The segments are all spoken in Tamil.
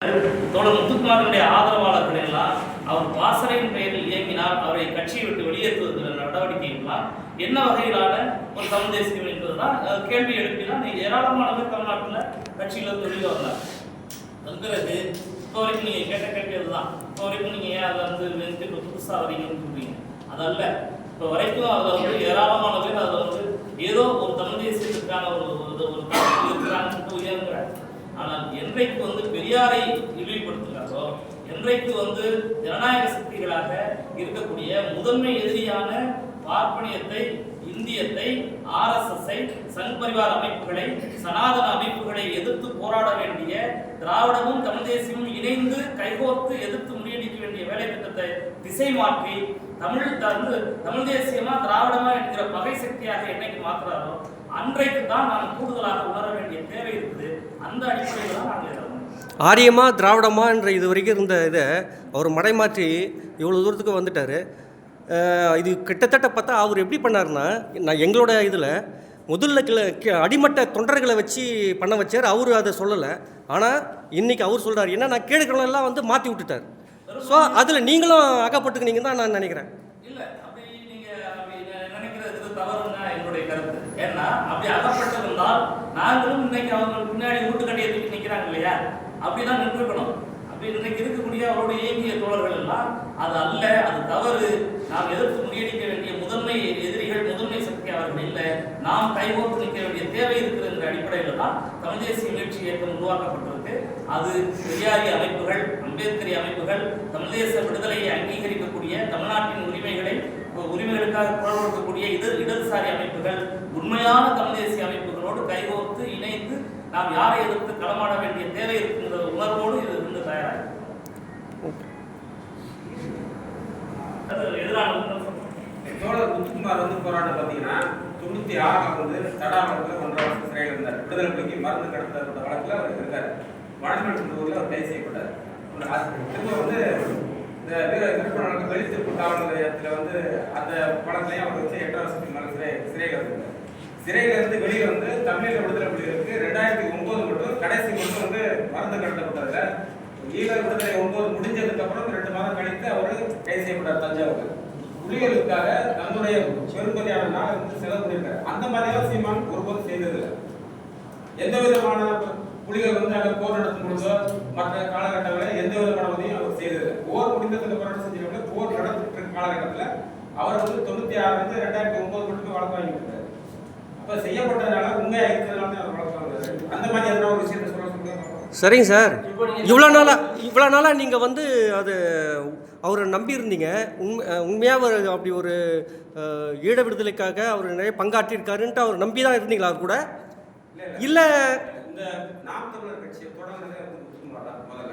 தோழர் முத்துக்குமாரனுடைய ஆதரவாளர்கள் எல்லாம் அவர் பாசறையின் பெயரில் இயங்கினால் அவரை கட்சியை விட்டு வெளியேற்றுவதற்கான நடவடிக்கை எல்லாம் என்ன வகையிலான ஒரு தமிழ் தேசியம் என்பதுதான் கேள்வி எழுப்பினால் நீங்கள் ஏராளமான பேர் தமிழ்நாட்டில் கட்சியில இருந்து வந்தார் வந்துறது இப்போ வரைக்கும் நீங்கள் கேட்ட கேள்வி அதுதான் இப்போ வரைக்கும் நீங்கள் ஏன் அதில் வந்து நினைத்து இப்போ புதுசாக வரீங்கன்னு சொல்றீங்க அதல்ல இப்போ வரைக்கும் அதில் வந்து ஏராளமான பேர் அதில் வந்து ஏதோ ஒரு தமிழ் தேசியத்துக்கான ஒரு ஒரு இருக்கிறாங்கன்னு உயர்கிறாங்க ஆனால் என்றைக்கு வந்து பெரியாரை இழிவுபடுத்துகிறாரோ என்றைக்கு வந்து ஜனநாயக சக்திகளாக இருக்கக்கூடிய முதன்மை எதிரியான பார்ப்பனியத்தை இந்தியத்தை ஆர்எஸ்எஸ்ஐ சங் பரிவார் அமைப்புகளை சனாதன அமைப்புகளை எதிர்த்து போராட வேண்டிய திராவிடமும் தமிழ் தேசியமும் இணைந்து கைகோர்த்து எதிர்த்து முறியடிக்க வேண்டிய வேலை திட்டத்தை திசை மாற்றி தமிழ் தந்து தமிழ் தேசியமா திராவிடமா என்கிற பகை சக்தியாக என்னைக்கு மாற்றுறாரோ அன்றைக்கு தான் நாம் கூடுதலாக உணர வேண்டிய தேவை இருக்குது. அந்த அடிப்படையில் தான் நாங்கள் ஆரியமா திராவிடமா என்ற இது வரைக்கும் இருந்த இதை அவர் மடைமாற்றி இவ்வளோ தூரத்துக்கு வந்துட்டார். இது கிட்டத்தட்ட பார்த்தா அவர் எப்படி பண்ணாருன்னா நான் எங்களோட இதில் முதல்ல அடிமட்ட தொண்டர்களை வச்சு பண்ண வச்சார். அவர் அதை சொல்லலை. ஆனால் இன்னைக்கு அவர் சொல்கிறார் என்ன நான் கேடுகளெல்லாம் வந்து மாற்றி விட்டுட்டார். ஸோ அதில் நீங்களும் அகப்பட்டுக்கினீங்க தான் நான் நினைக்கிறேன். இல்ல அப்படி நீங்க அப்படி நெ- நினைக்கிறது தவறுன்னா என்னுடைய கருத்து. ஏன்னா அப்படி அகப்பட்டிருந்தால் நாங்களும் இன்னைக்கு அவங்க பின்னாடி வீட்டு தூக்கி நிக்கிறாங்க இல்லையா? அப்படிதான் நின்றுக்கணும் அப்படி இன்னைக்கு இருக்கக்கூடிய அவரோட இயங்கிய தோழர்கள் எல்லாம் அது அல்ல அது தவறு. நாம் எதிர்த்து முறியடிக்க வேண்டிய முதன்மை எதிரிகள் முதன்மை சக்தி அவர்கள் இல்லை. நாம் கைகோர்த்து நிற்க வேண்டிய தேவை இருக்கிற அடிப்படையில் தான் தமிழ் தேசிய முயற்சி இயக்கம் உருவாக்கப்பட்டிருக்கு. அது பெரியாரி அமைப்புகள் அம்பேத்கரி அமைப்புகள் தமிழ் தேச விடுதலையை அங்கீகரிக்கக்கூடிய தமிழ்நாட்டின் உரிமைகளுக்காக குரல் கொடுக்கக்கூடிய இது இடதுசாரி அமைப்புகள் உண்மையான தமிழ் தேசிய அமைப்புகளோடு கைகோர்த்து இணைந்து நாம் யாரை எதிர்த்து களமாட வேண்டிய தேவை இருக்குங்கிற உணர்வோடு இது இருந்து தயாராக எதிரான தோழர் முத்துக்குமார் வந்து போராட்டம் பார்த்தீங்கன்னா தொண்ணூத்தி ஆறாம் வந்து தடாவளத்தில் ஒன்றரை வருஷம் சிறையில் இருந்தார். விடுதலை புலிக்கு மருந்து கடத்தப்பட்ட வழக்கில் அவர் இருக்கார். வடமேற்குள்ள அவர் கைது செய்யப்பட்டார். திரும்ப வந்து இந்த வீர திருப்பணம் வெளித்திருப்பு காவல் வந்து அந்த வழக்கிலையும் அவர் வச்சு எட்டு வருஷத்துக்கு மேலே சிறை சிறையில் இருந்தார் சிறையில் இருந்து வெளியே வந்து தமிழில் விடுதலை புலிகளுக்கு ரெண்டாயிரத்தி ஒன்பது மட்டும் கடைசி மட்டும் வந்து மருந்து கடத்தப்பட்டதுல ஈழ விடுதலை ஒன்பது முடிஞ்சதுக்கு அப்புறம் ரெண்டு மாதம் கழித்து அவர் கைது செய்யப்பட்டார் தஞ்சாவூர். புலிகளுக்காக தன்னுடைய பெரும்பதியான நாள் வந்து செலவு பண்ணியிருக்காரு. அந்த மாதிரியெல்லாம் சீமான் ஒருபோதும் செய்ததில்லை. எந்த விதமான புலிகள் வந்து அங்கே போர் நடத்தும் பொழுதோ மற்ற காலகட்டங்களில் எந்த விதமான உதவியும் அவர் செய்ததில்லை. போர் முடிந்ததுக்கு போராட்டம் செஞ்சவங்க போர் நடந்துட்டு இருக்க காலகட்டத்தில் அவர் வந்து தொண்ணூத்தி ஆறுல இருந்து ரெண்டாயிரத்தி ஒன்பது மட்டுமே வழக்கு வாங்கிட்டு இருக்காரு அப்ப செய்யப்பட்டதுனால உண்மையா இருக்கிறதுனால தான் அவர் வழக்கு வாங்குறாரு. அந்த மாதிரி எதனா ஒரு விஷயத்தை சொல்ல சொல்லுங்க? சரிங்க சார். இவ்வளோ நாளாக இவ்வளோ நாளாக நீங்கள் வந்து அது அவரை நம்பியிருந்தீங்க. உண்மை உண்மையாக ஒரு அப்படி ஒரு ஈழ விடுதலைக்காக அவர் நிறைய பங்காற்றியிருக்காருன்ட்டு அவர் நம்பி தான் இருந்தீங்களா அவர் கூட இல்லை இந்த நாம் தமிழர் கட்சியை தொடங்குனதே வந்து முத்துக்குமார் தான் முதல்ல.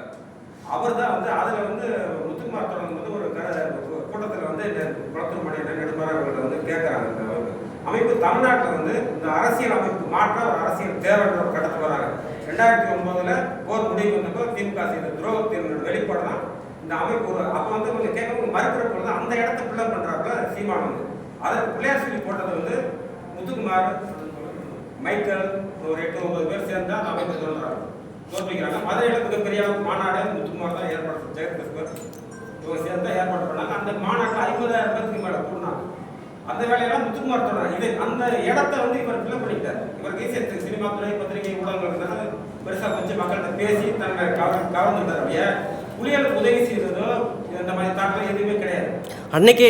அவர் தான் வந்து அதில் வந்து முத்துக்குமார் தொடங்கும் போது ஒரு கூட்டத்தில் வந்து இந்த குளத்தூர் மணி அவர்களை வந்து கேட்குறாங்க இந்த அமைப்பு தமிழ்நாட்டில் வந்து இந்த அரசியல் அமைப்பு மாற்ற ஒரு அரசியல் தேவைன்ற ஒரு கட்டத்தில் வராங்க. ரெண்டாயிரத்தி ஒன்பதுல போர் முடிவு வந்தப்போ திமுக செய்த துரோகத்தின் வெளிப்பாடு தான் இந்த அமைப்பு ஒரு அப்போ வந்து கொஞ்சம் கேட்கும் மறுக்கிறப்போ பொழுது அந்த இடத்த பிள்ளை பண்றாப்புல சீமான் வந்து. அதை பிள்ளையார் சொல்லி போட்டது வந்து முத்துக்குமார் மைக்கேல் ஒரு எட்டு ஒன்பது பேர் சேர்ந்து தான் அமைப்பு சொல்றாங்க மத மதுரையில் மிகப்பெரிய மாநாடு முத்துக்குமார் தான் ஏற்பாடு ஜெயகிருஷ்ணர் இவங்க சேர்ந்து தான் ஏற்பாடு பண்ணாங்க. அந்த மாநாட்டில் ஐம்பதாயிரம் பேருக்கு மேலே கூடினாங்க. அந்த வேலையெல்லாம் முத்துக்குமார் சொல்றாங்க இது அந்த இடத்த வந்து இவர் ஃபில் பண்ணிட்டார் இவர் ஈசியத்துக்கு சினிமா துறை பத்திரிகை ஊடகங்கள் இருந்தாலும் கொஞ்சம் மக்கள்கிட்ட பேசி தன்னை கவர் கவர்ந்துட்டார் அப்படியே புலிகளுக்கு உதவி செய்ததோ இந்த மாதிரி தாக்கம் எதுவுமே கிடையாது. அன்னைக்கே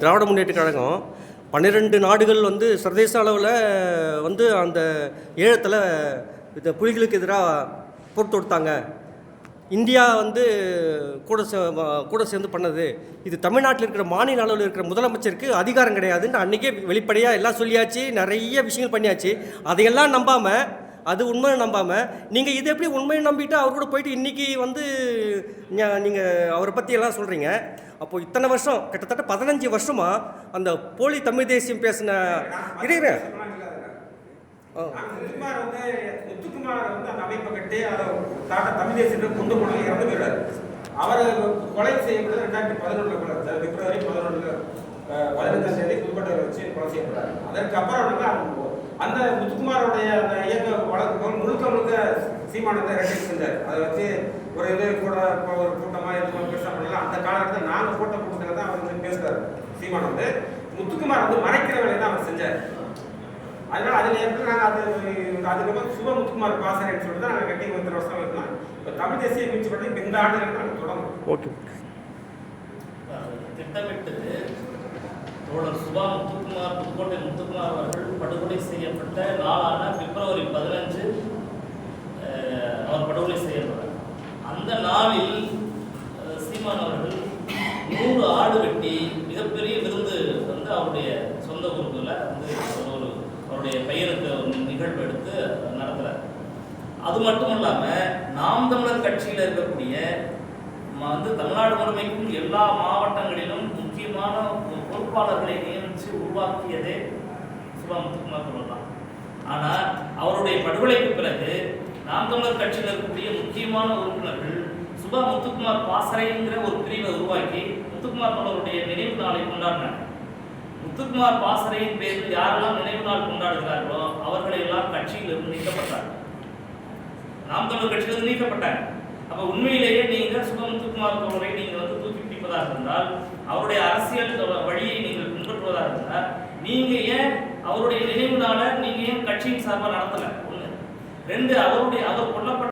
திராவிட முன்னேற்ற கழகம் பன்னிரெண்டு நாடுகள் வந்து சர்வதேச அளவில் வந்து அந்த ஈழத்தில் இந்த புலிகளுக்கு எதிராக போர் தொடுத்தாங்க. இந்தியா வந்து கூட சே- கூட சேர்ந்து பண்ணது. இது தமிழ்நாட்டில் இருக்கிற மாநில அளவில் இருக்கிற முதலமைச்சருக்கு அதிகாரம் கிடையாதுன்னு அன்றைக்கே வெளிப்படையாக எல்லாம் சொல்லியாச்சு நிறைய விஷயங்கள் பண்ணியாச்சு. அதையெல்லாம் நம்பாமல் அது உண்மையை நம்பாமல் நீங்கள் இது எப்படி உண்மையை நம்பிட்டு அவர் கூட போயிட்டு இன்றைக்கி வந்து நீங்கள் அவரை பற்றி எல்லாம் சொல்கிறீங்க அப்போ இத்தனை வருஷம் கிட்டத்தட்ட பதினஞ்சு வருஷமாக அந்த போலி தமிழ் தேசியம் பேசின போயிடாரு அவர் கொலை செய்யப்பட்டது ரெண்டாயிரத்தி பதினொன்றுல பிப்ரவரி பதினொன்றுல. பதினஞ்சாம் தேதி புதுக்கோட்டையில் வச்சு கொலை செய்யப்பட்டார். அதற்கு அப்புறம் வந்து அவங்க அந்த முத்துக்குமாரோடைய அந்த இயக்க வழக்குகள் முழுக்க முழுக்க சீமானத்தை ரெட்டி செஞ்சார். அதை வச்சு ஒரு இது கூட இப்போ ஒரு கூட்டமாக இது பெருசாக பண்ணலாம் அந்த காலகட்டத்தில் நாங்கள் போட்ட கூட்டத்தில் தான் அவர் வந்து பேசுறாரு சீமான் வந்து. முத்துக்குமார் வந்து மறைக்கிற வேலையை தான் அவர் செஞ்சார். அதனால அதில் எப்படி நாங்கள் அது அதுக்கப்புறம் சுப முத்துக்குமார் பாசறைன்னு சொல்லிட்டு தான் நாங்கள் கட்டி ஒருத்தர் வருஷம் இருந்தோம் இப்போ தமிழ் தேசிய மீட்சி பண்ணி இப்ப இந்த ஆண்டுகள் நாங்கள் தொடங்குறோம். ஓகே. திட்டமிட்டு தோழர் சுபா முத்துக்குமார் புதுக்கோட்டை முத்துக்குமார் அவர்கள் படுகொலை செய்யப்பட்ட நாளான பிப்ரவரி பதினஞ்சு அவர் படுகொலை செய்யப்பட்டார். அந்த நாளில் சீமான் அவர்கள் நூறு ஆடு வெட்டி மிகப்பெரிய விருந்து வந்து அவருடைய சொந்த ஊருக்குள்ள வந்து ஒரு அவருடைய பெயருக்கு ஒரு நிகழ்வு எடுத்து நடத்துகிறார் அது மட்டும் இல்லாமல் நாம் தமிழர் கட்சியில் இருக்கக்கூடிய வந்து தமிழ்நாடு முழுமைக்கும் எல்லா மாவட்டங்களிலும் முக்கியமான பொ- பொறுப்பாளர்களை நியமித்து உருவாக்கியதே சுபா முத்துக்குமார் தான். ஆனால் அவருடைய படுகொலைக்கு பிறகு நாம் தமிழர் கட்சியில் இருக்கக்கூடிய முக்கியமான உறுப்பினர்கள் சுபா முத்துக்குமார் பாசறைங்கிற ஒரு பிரிவை உருவாக்கி முத்துக்குமார் அவருடைய நினைவு நாளை கொண்டாடினார். முத்துக்குமார் பாசறையின் பேரில் யாரெல்லாம் நினைவு நாள் கொண்டாடுகிறார்களோ அவர்களை எல்லாம் கட்சியிலிருந்து நீக்கப்பட்டார் நாம் தமிழர் கட்சியிலிருந்து நீக்கப்பட்டாங்க. அப்ப உண்மையிலேயே நீங்க சுபமுத்துக்குமார் தோழரை நீங்க வந்து தூக்கி பிடிப்பதாக இருந்தால் அவருடைய அரசியல் வழியை நீங்கள் பின்பற்றுவதாக இருந்தால் நீங்க ஏன் அவருடைய நினைவு நாளை நீங்க ஏன் கட்சியின் சார்பாக நடத்தல? ஒண்ணு. ரெண்டு அவருடைய அவர் கொல்லப்பட்ட